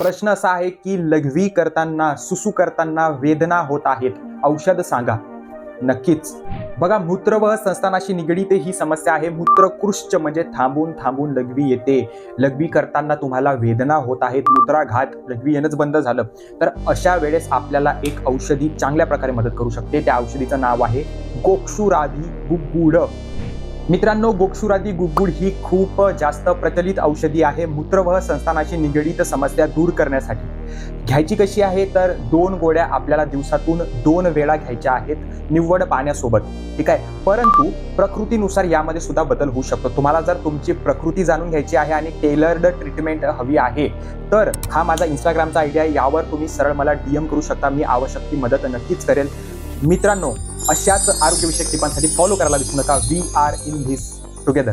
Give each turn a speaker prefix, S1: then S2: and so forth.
S1: प्रश्न असा आहे की लघवी करताना सुसू करताना वेदना होत आहेत. औषध सांगा. नक्कीच. बघा मूत्रवह संस्थानाशी निगडीत ही समस्या आहे. मूत्रकृष्ट म्हणजे थांबून थांबून लघवी येते. लघवी करताना तुम्हाला वेदना होत आहेत. मूत्राघात लघवी येणंच बंद झालं. तर अशा वेळेस आपल्याला एक औषधी चांगल्या प्रकारे मदत करू शकते. त्या औषधीचं नाव आहे गोक्षुराधी गुगुड मित्रांनो गोक्षुरादी गुडगुड ही खूप जास्त प्रचलित औषधी आहे. मूत्रवह संस्थानाशी निगडीत समस्या दूर करण्यासाठी. घ्यायची कशी आहे? तर दोन गोळ्या आपल्याला दिवसातून दोन वेळा घ्यायच्या आहेत निव्वड पाण्यासोबत. ठीक आहे? परंतु प्रकृतीनुसार यामध्ये सुद्धा बदल होऊ शकतो. तुम्हाला जर तुमची प्रकृती जाणून घ्यायची आहे आणि टेलर्ड ट्रीटमेंट हवी आहे तर हा माझा इंस्टाग्रामचा आयडिया आहे. यावर तुम्ही सरळ मला डीएम करू शकता. मी आवश्यक ती मदत नक्कीच करेल. मित्रांनो अशाच आरोग्यविषयक टिपांसाठी फॉलो करायला विसरू नका. We are in this together